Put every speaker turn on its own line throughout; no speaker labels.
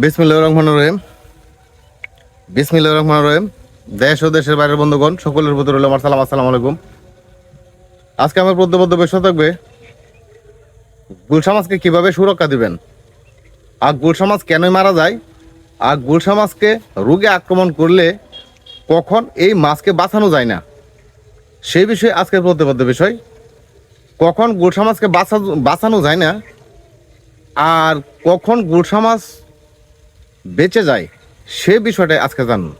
বিসমিল্লা রহমান রহিম। বিসমিল্লা রহমান রহিম। দেশ ও দেশের বাইরের বন্ধুগণ, সকলের প্রতি রইল আমার সালাম, আসসালামু আলাইকুম। আজকে আমার প্রত্যবদ্ধ বিষয় থাকবে, গুল সমাজকে কীভাবে সুরক্ষা দিবেন? আর গুল সমাজ কেনই মারা যায়? আর গুল সমাজকে রোগে আক্রমণ করলে কখন এই মাছকে বাঁচানো যায় না? সেই বিষয়ে আজকের প্রত্যবদ্ধ বিষয়। কখন গুল সমাজকে বাঁচা বাঁচানো যায় না? আর কখন গুল সমাজ বেঁচে যায়, সে বিষয়টা আজকে জানুন।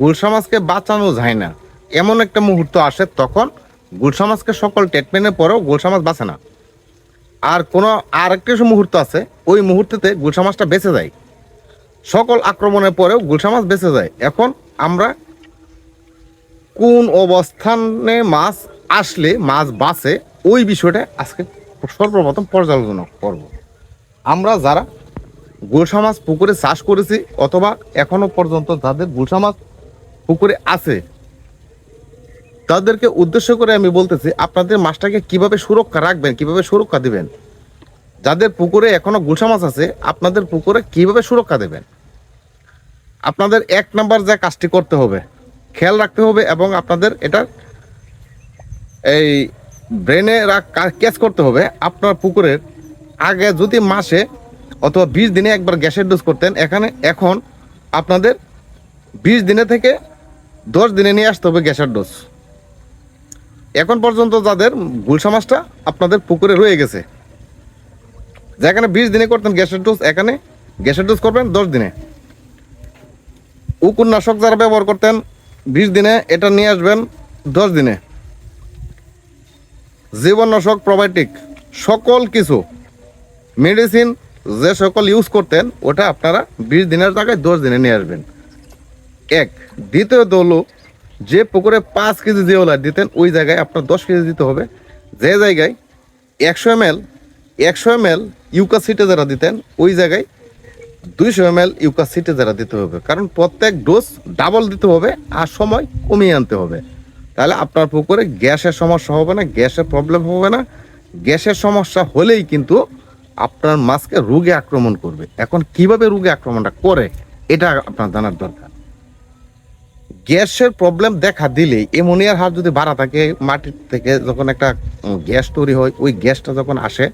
গুল সমাজকে বাঁচানো যায় না। এমন একটা মুহূর্ত আসে তখন গুল সমাজকে সকল ট্রিটমেন্টের পরেও গুল সমাজ বাঁচে না। আর কোনো আর একটা মুহূর্ত আছে, ওই মুহূর্তেতে গুল সমাজটা বেঁচে যায়। সকল আক্রমণের পরেও গুল সমাজ বেঁচে যায়। এখন আমরা কোন অবস্থানে মাছ আসলে মাছ বাঁচে, ওই বিষয়টা আজকে সর্বপ্রথম পর্যালোচনা করব। আমরা যারা গুলশা মাছ পুকুরে চাষ করেছি অথবা এখনও পর্যন্ত যাদের গুলশা মাছ পুকুরে আছে, তাদেরকে উদ্দেশ্য করে আমি বলতেছি, আপনাদের মাছটাকে কীভাবে সুরক্ষা রাখবেন, কীভাবে সুরক্ষা দিবেন? যাদের পুকুরে এখনও গুলশা মাছ আছে, আপনাদের পুকুরে কীভাবে সুরক্ষা দেবেন? আপনাদের এক নাম্বার যে কাজটি করতে হবে, খেয়াল রাখতে হবে এবং আপনাদের এটার এই ব্রেনে ক্যাচ করতে হবে। আপনার পুকুরের আগে যদি মাসে অথবা বিশ দিনে একবার গ্যাসের ডোজ করতেন। এখানে, এখন আপনাদের বিশ দিনে থেকে দশ দিনে নিয়ে আসতে হবে গ্যাসের ডোজ। এখন পর্যন্ত যাদের গুলশা মাছটা আপনাদের পুকুরে রয়ে গেছে। যেখানে বিশ দিনে করতেন গ্যাসের ডোজ, এখানে গ্যাসের ডোজ করবেন দশ দিনে। উকুরনাশক যারা ব্যবহার করতেন, বিশ দিনে এটা নিয়ে আসবেন দশ দিনে। জীবননাশক প্রোবায়োটিক সকল কিছু মেডিসিন যে সকল ইউজ করতেন, ওটা আপনারা বিশ দিনের জায়গায় দশ দিনে নিয়ে আসবেন। এক দ্বিতীয়ত হলো যে পুকুরে পাঁচ কেজি জিওলার দিতেন, ওই জায়গায় আপনার দশ কেজি দিতে হবে। যে জায়গায় একশো এম এল একশো এম এল ইউকাসিটে যারা দিতেন, ওই জায়গায় দুইশো এম এল ইউকাসিটে যারা দিতে হবে। কারণ প্রত্যেক ডোজ ডাবল দিতে হবে আর সময় কমিয়ে আনতে হবে। তাহলে আপনার পুকুরে গ্যাসের সমস্যা হবে না, গ্যাসের প্রবলেম হবে না। গ্যাসের সমস্যা হলেই কিন্তু আপনার মাছকে রোগে আক্রমণ করবে। এখন কীভাবে রোগে আক্রমণটা করে, এটা আপনার জানার দরকার। গ্যাসের প্রবলেম দেখা দিলেই এমোনিয়ার হার যদি বাড়া থাকে, মাটির থেকে যখন একটা গ্যাস তৈরি হয়, ওই গ্যাসটা যখন আসে,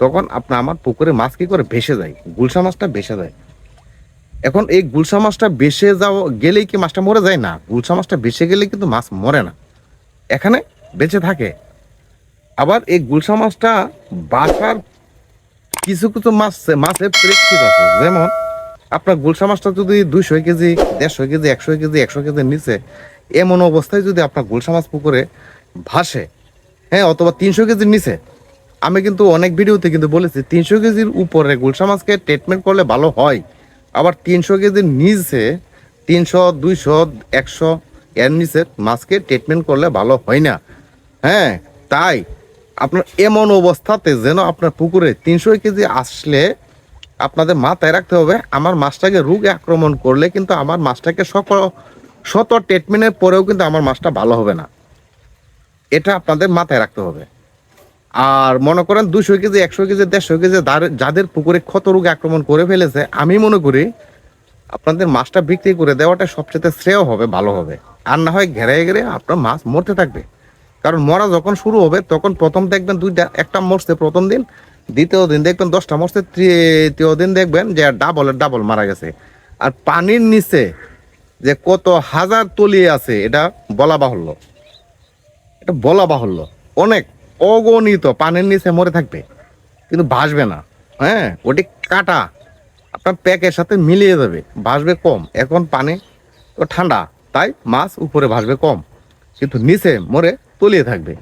তখন আপনার আমার পুকুরে মাছ কি করে ভেসে যায়? গুলশা মাছটা ভেসে যায়। এখন এই গুলশা মাছটা বেসে যাও, গেলেই কি মাছটা মরে যায়? না, গুলশা মাছটা বেসে গেলে কিন্তু মাছ মরে না। এখানে বেঁচে থাকে। আবার এই গুলশা মাছটা বাসার কিছু কিছু মাছ মাছের প্রেক্ষিত আছে। যেমন, আপনার গুলশা মাছটা যদি দুইশো কেজি, দেড়শো কেজি, একশো কেজি, একশো কেজির নিচে, এমন অবস্থায় যদি আপনার গুলশা মাছ পুকুরে ভাসে হ্যাঁ অথবা তিনশো কেজির নিচে, আমি কিন্তু অনেক ভিডিওতে কিন্তু বলেছি, তিনশো কেজির উপরে গুলশা মাছকে ট্রিটমেন্ট করলে ভালো হয়। আবার তিনশো কেজির নিচে, তিনশো, দুইশো, একশো, এর নিচে মাছকে ট্রিটমেন্ট করলে ভালো হয় না। হ্যাঁ তাই আপনার এমন অবস্থাতে যেন আপনার পুকুরে তিনশো কেজি আসলে আপনাদের মাথায় রাখতে হবে, আমার মাছটাকে রোগে আক্রমণ করলে কিন্তু আমার মাছটাকে সকল শত ট্রিটমেন্টের পরেও কিন্তু আমার মাছটা ভালো হবে না। এটা আপনাদের মাথায় রাখতে হবে। আর মনে করেন দুশো কেজি, একশো কেজি, দেড়শো কেজি যাদের পুকুরে ক্ষত রোগে আক্রমণ করে ফেলেছে, আমি মনে করি আপনাদের মাছটা বিক্রি করে দেওয়াটা সবচেয়ে শ্রেয় হবে, ভালো হবে। আর না হয় ঘেরে ঘেরে আপনার মাছ মরতে থাকবে। কারণ মরা যখন শুরু হবে, তখন প্রথম দেখবেন দুইটা, একটা মরছে প্রথম দিন, দ্বিতীয় দিন দেখবেন দশটা মরছে, তৃতীয় দিন দেখবেন যে ডাবলের ডাবল মারা গেছে। আর পানির নিচে যে কত হাজার তলিয়ে আছে, এটা বলা বাহুল্য। এটা বলা বাহুল্য। অনেক অগণিত পানির নিচে মরে থাকবে, কিন্তু ভাসবে না। হ্যাঁ ওটি কাটা। আপনার প্যাকের সাথে মিলিয়ে যাবে, ভাসবে কম। এখন পানি তো ঠান্ডা, তাই মাছ উপরে ভাসবে কম। কিন্তু নিচে মরে তলিয়ে থাকবে।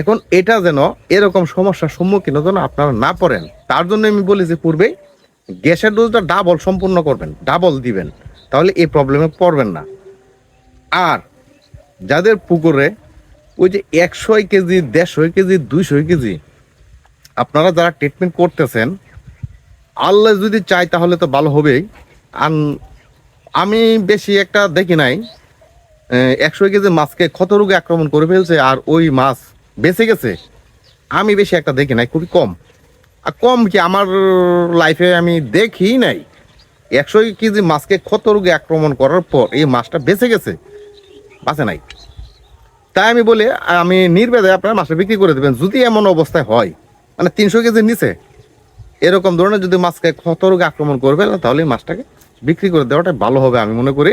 এখন এটা যেন এরকম সমস্যার সম্মুখীন যেন আপনারা না পড়েন, তার জন্য আমি বলি যে পূর্বেই গ্যাসের ডোজটা ডাবল সম্পূর্ণ করবেন ডাবল দিবেন, তাহলে এই প্রবলেমে পড়বেন না। আর যাদের পুকুরে ওই যে একশো কেজি, দেড়শো কেজি, দুইশো কেজি, আপনারা যারা ট্রিটমেন্ট করতেছেন, আল্লাহ যদি চাই তাহলে তো ভালো হবেই। আর আমি বেশি একটা দেখি নাই একশো কেজি মাছকে ক্ষত রোগে আক্রমণ করে ফেলছে আর ওই মাছ বেঁচে গেছে। আমি বেশি একটা দেখি নাই, খুবই কম। আর কম কি আমার লাইফে আমি দেখি নাই। একশো কেজি মাছকে ক্ষত রোগে আক্রমণ করার পর এই মাছটা বেঁচে গেছে, বাঁচে নাই। তাই আমি বলি, আমি নির্বেদে আপনার মাছটা বিক্রি করে দেবেন, যদি এমন অবস্থায় হয় মানে তিনশো কেজির নিচে, এরকম ধরনের যদি মাছকে ক্ষত রোগে আক্রমণ করবে তাহলে মাছটাকে বিক্রি করে দেওয়াটাই ভালো হবে, আমি মনে করি।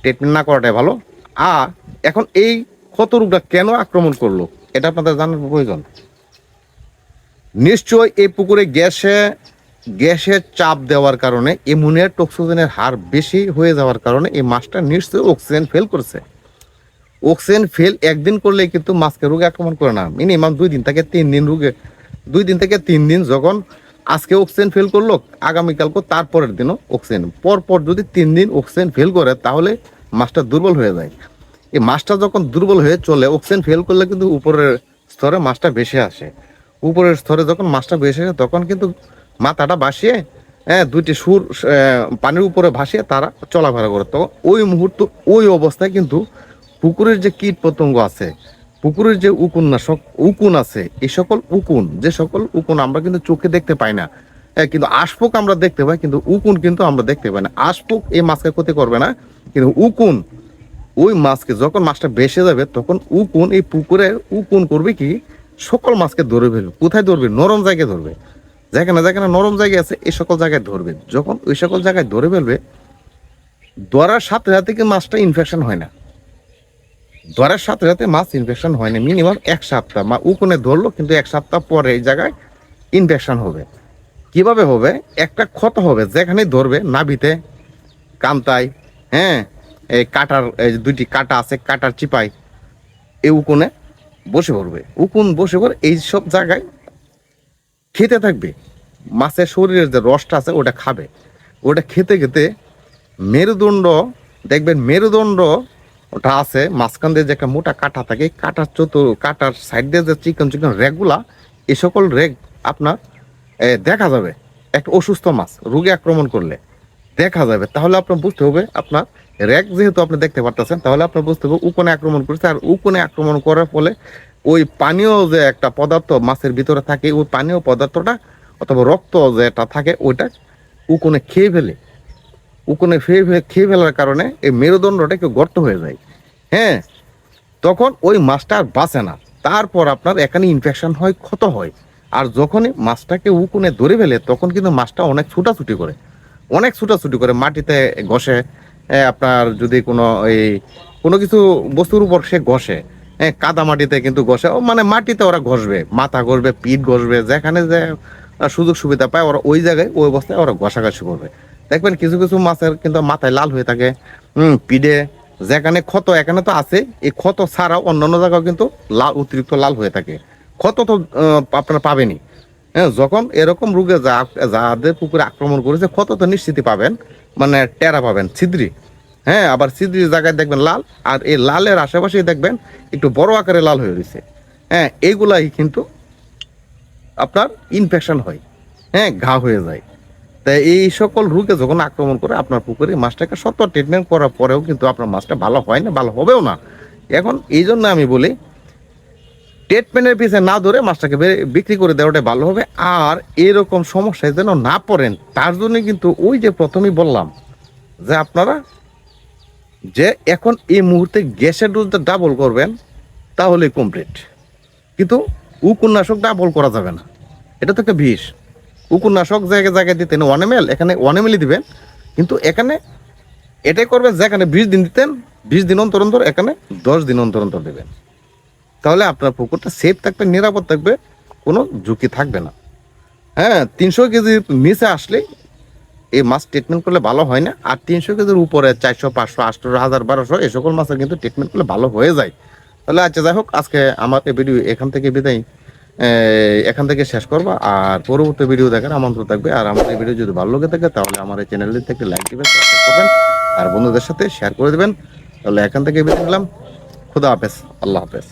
ট্রিটমেন্ট না করাটাই ভালো। আর এখন এই ক্ষত রোগটা কেন আক্রমণ করল? এটা আপনাদের জানার প্রয়োজন। নিশ্চয় এই পুকুরে গ্যাসে গ্যাসের চাপ দেওয়ার কারণে এমোনিয়া টক্সিজেনের হার বেশি হয়ে যাওয়ার কারণে এই মাছটা নিশ্চয়ই অক্সিজেন ফেল করছে। অক্সিজেন ফেল একদিন করলে কিন্তু মাছকে রোগে আক্রমণ করে না। মিনিমাম দুই দিন থেকে তিন দিন রোগে, দুই দিন থেকে তিন দিন যখন আজকে অক্সিজেন ফেল করল, আগামীকালকে তারপরের দিনও অক্সিজেন। পর পর যদি তিন দিন অক্সিজেন ফেল করে, তাহলে মাছটা দুর্বল হয়ে যায়। এই মাছটা যখন দুর্বল হয়ে চলে অক্সিজেন ফেল করলে কিন্তু উপরের স্তরে মাছটা বেশি আসে। উপরের স্তরে যখন মাছটা বেশি আসে, তখন কিন্তু মাথাটা ভাসিয়ে হ্যাঁ দুইটি সুর পানির উপরে ভাসিয়ে তারা চলাফেরা করে। তো ওই মুহূর্ত, ওই অবস্থায় কিন্তু পুকুরের যে কীট পতঙ্গ আছে, পুকুরের যে উকুন্নাশক উকুন আছে, এই সকল উকুন, যে সকল উকুন আমরা কিন্তু চোখে দেখতে পাই না কিন্তু আশপোক আমরা দেখতে পাই, কিন্তু উকুন কিন্তু আমরা দেখতে পাই না। আশপোক এই মাছকে ক্ষতি করবে না, কিন্তু উকুন, ওই মাছকে যখন মাছটা বেসে যাবে, তখন উকুন, এই পুকুরে উকুন করবে কি, সকল মাছকে ধরে ফেলবে। কোথায় ধরবে? নরম জায়গায় ধরবে। যেখানে যেখানে নরম জায়গা আছে, এই সকল জায়গায় ধরবে। যখন ওই সকল জায়গায় ধরে ফেলবে, ধরার সাথে সাথে কি মাছটা ইনফেকশন হয় না? ধরার সাথে সাথে মাছ ইনফেকশন হয় না। মিনিমাম এক সপ্তাহ। মা উকুনে ধরলো, কিন্তু এক সপ্তাহ পরে এই জায়গায় ইনফেকশন হবে। কীভাবে হবে? একটা ক্ষত হবে যেখানে ধরবে নাভিতে কান্তায় হ্যাঁ? এই কাটার এই দুইটি কাটা আছে কাটার চিপাই এই উকুনে বসে পড়বে। উকুন বসে পড়ে এই সব জায়গায় খেতে থাকবে। মাছের শরীরের যে রসটা আছে ওটা খাবে। ওটা খেতে খেতে মেরুদণ্ড দেখবেন মেরুদণ্ড ওটা আছে মাঝখান দিয়ে যে একটা মোটা কাটা থাকে কাটার চতুর কাটার সাইড দিয়ে যে চিকন চিকন রেগগুলা এই সকল রেগ আপনার এ, দেখা যাবে। একটা অসুস্থ মাছ, রোগে আক্রমণ করলে। দেখা যাবে। তাহলে আপনার বুঝতে হবে, আপনার র্যাক যেহেতু আপনি দেখতে পারতেছেন, তাহলে আপনার বুঝতে হবে উকনে আক্রমণ করেছে। আর উকনে আক্রমণ করার ফলে ওই পানীয় যে একটা পদার্থ মাছের ভিতরে থাকে, ওই পানীয় পদার্থটা অথবা রক্ত যেটা থাকে, ওইটা উকনে খেয়ে ফেলে। উকনে ফেলে, খেয়ে ফেলার কারণে এই মেরুদণ্ডটা একটু গর্ত হয়ে যায়। হ্যাঁ তখন ওই মাছটা আর বাঁচে না। তারপর আপনার এখানে ইনফেকশন হয়, ক্ষত হয়। আর যখনই মাছটাকে উকুনে ধরে ফেলে, তখন কিন্তু মাছটা অনেক ছুটাছুটি করে। অনেক ছুটাছুটি করে, মাটিতে ঘষে আপনার যদি কোনো এই, কোনো কিছু বস্তুর উপর সে ঘষে হ্যাঁ কাদা মাটিতে কিন্তু ঘষে মানে মাটিতে ওরা ঘষবে, মাথা ঘষবে, পিঠ ঘষবে, যেখানে যে সুযোগ সুবিধা পায়, ওরা ওই জায়গায়, ওই অবস্থায় ওরা ঘষাঘষি করবে। দেখবেন কিছু কিছু মাছের কিন্তু মাথায় লাল হয়ে থাকে পিঠে, যেখানে ক্ষত এখানে তো আছে, এই ক্ষত ছাড়াও অন্যান্য জায়গাও কিন্তু লাল, অতিরিক্ত লাল হয়ে থাকে। ক্ষত তো আপনারা পাবেনই। হ্যাঁ যখন এরকম রোগে যা, যাদের পুকুরে আক্রমণ করেছে ক্ষত তো নিশ্চিতই পাবেন। মানে টেরা পাবেন, ছিদ্রি। হ্যাঁ আবার ছিদ্রির জায়গায় দেখবেন লাল, আর এই লালের আশেপাশেই দেখবেন একটু বড় আকারে লাল হয়ে রয়েছে। হ্যাঁ এইগুলাই কিন্তু আপনার ইনফেকশন হয়। হ্যাঁ ঘা হয়ে যায়। তাই এই সকল রোগে যখন আক্রমণ করে আপনার পুকুরে মাছটাকে সত্য ট্রিটমেন্ট করার পরেও কিন্তু আপনার মাছটা ভালো হয় না, ভালো হবেও না। এখন এই জন্য আমি বলি ট্রিটমেন্টের পিছিয়ে না ধরে মাছটাকে বিক্রি করে দেওয়াটাই ভালো হবে। আর এরকম সমস্যায় যেন না পড়েন, তার জন্য কিন্তু ওই যে প্রথমেই বললাম যে আপনারা যে এখন এই মুহূর্তে গ্যাসের ডোজটা ডাবল করবেন তাহলে কমপ্লিট কিন্তু উপন্যাসক ডাবল করা যাবে না। এটা একটা বিষ। উপন্যাসক জায়গায় জায়গায় দিতেন ওয়ান এম এল এখানে ওয়ান এম এলই দিবেন। কিন্তু এখানে এটাই করবেন যেখানে বিশ দিন দিতেন, বিশ দিন অন্তর অন্তর, এখানে দশ দিন অন্তর অন্তর দেবেন। তাহলে আপনার পুকুরটা সেফ থাকবে, নিরাপদ থাকবে, কোনো ঝুঁকি থাকবে না। হ্যাঁ তিনশো কেজির নিচে আসলে এই মাছ ট্রিটমেন্ট করলে ভালো হয় না, আর তিনশো কেজির উপরে চারশো, পাঁচশো, আটশো, হাজার, বারোশো, এই সকল মাছের কিন্তু ট্রিটমেন্ট করলে ভালো হয়ে যায়। তাহলে আচ্ছা যাই হোক, আজকে আমার এই ভিডিও এখান থেকে বিদায়। এখান থেকে শেষ করব, আর পরবর্তী ভিডিও দেখার আমন্ত্রণ থাকবে। আর আমার এই ভিডিও যদি ভালো লেগে থাকে, তাহলে আমার এই চ্যানেলটি থেকে লাইক দিবেন সাবস্ক্রাইব করবেন, আর বন্ধুদের সাথে শেয়ার করে দেবেন। তাহলে এখান থেকে বিদায় নিলাম। খুদা হাফেজ, আল্লাহ হাফেজ।